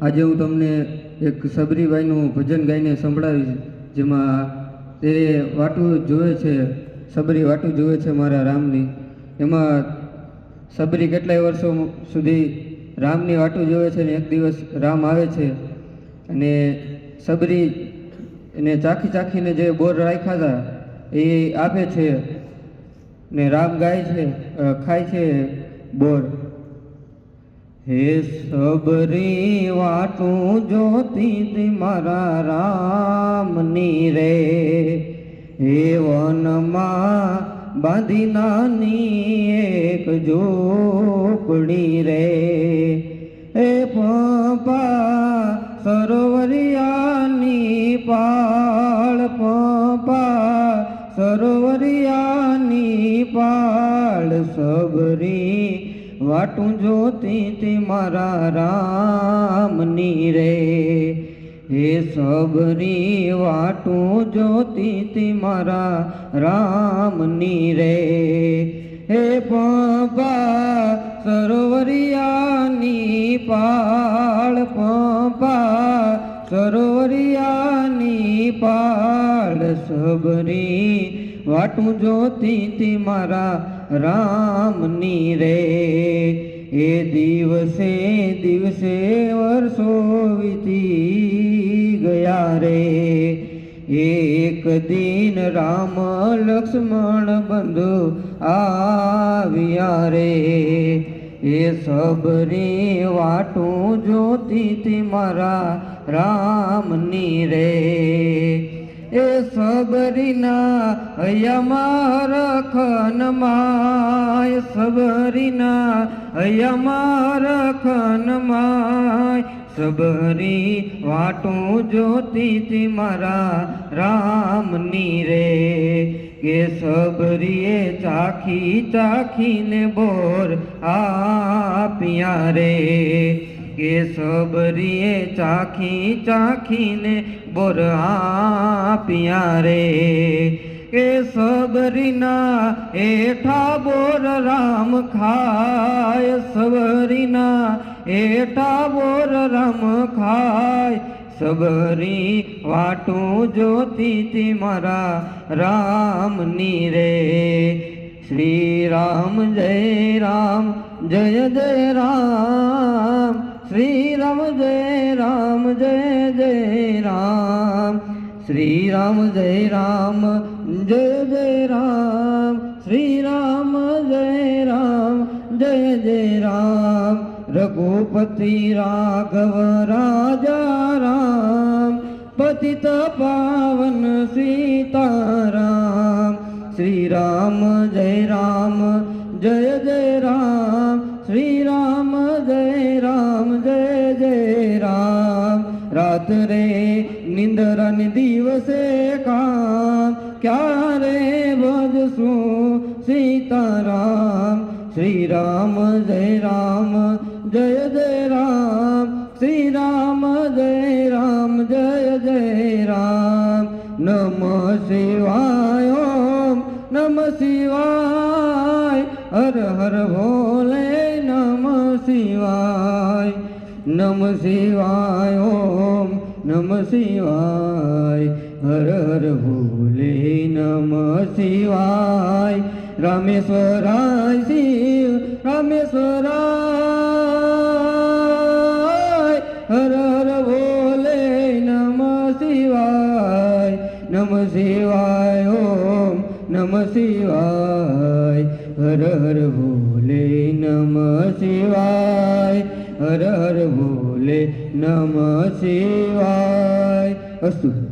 આજે હું તમને એક સબરીબાઈનું ભજન ગાઈને સંભળાવીશ, જેમાં તે વાટું જોવે છે, સબરી વાટું જોવે છે મારા રામની. એમાં સબરી કેટલાય વર્ષો સુધી રામની વાટું જોવે છે ને એક દિવસ રામ આવે છે. અને સબરી એને ચાખી ચાખીને જે બોર રાખ્યા હતા, એ આપે છે ને રામ ગાય છે ખાય છે બોર. હે સબરી વાટું જોતી મારા રામની રે. હે વનમાં બાંધી નાની એક ઝોપડી રે. હે પંપા સરોવરિયાની પાળ, પંપા સરોવરિયાની પાળ, સબરી વાટું જોતી તે મારા રામની રે. હે સબરી, વાટું જોતી તે મારા રામની રે. હે પંપા, સરોવરિયાની પાળ પંપા, સરોવરિયાની પાળ સબરી વાટું જોતી મારા રામની રે. એ દિવસે દિવસે વર્ષો વીતી ગયા રે. એક દિન રામ લક્ષ્મણ બંધુ આવ્યા રે. એ સબરી વાટું જોતી મારા રામની રે. એ સબરીના અયમાર ખનમાય સબરીના અયમાર ખનમાય સબરી વાટું જોતી મારા રામની રે, કે સબરીએ ચાખી ચાખીને બોર આપ્યા રે. કે સબરીએ ચાખી ચાખીને બોર આપ્યા રે. કે સબરીના એઠા બોર રામ ખાય. સબરીના એઠા બોર રામ ખાય. સબરી વાટું જોતી મારા રામની રે. શ્રી રામ જય રામ, જય જય રામ. શ્રી રામ જય રામ, જય રામ શ્રી રામ જય રામ જય જય રામ શ્રી રામ જય રામ જય જય રામ રઘુપતિ રાઘવ રાજા રામ પતિત પાવન સીતારામ શ્રી રામ જય રામ જય જય રામ રાત્રે નિંદરન દિવસે કામ, ક્યારે ભજશું સીતારામ? શ્રી રામ જય રામ, જય જય રામ. શ્રી રામ જય રામ, જય જય રામ. નમ શિવાય ઓમ નમ શિવાય. હર હર ભોલે નમ શિવાય. નમ શિવાય, ઓમ નમ શિવાય, હર હર ભોલે નમ શિવાય. રામેશ્વરાય શિવ, રામેશ્વરાય, હર હર ભોલે નમ શિવાય. નમ શિવાય, ઓમ નમ શિવાય. હર હર ભોલે નમ શિવાય. હર હર ભોલે નમ શિવાય. અસ્તુ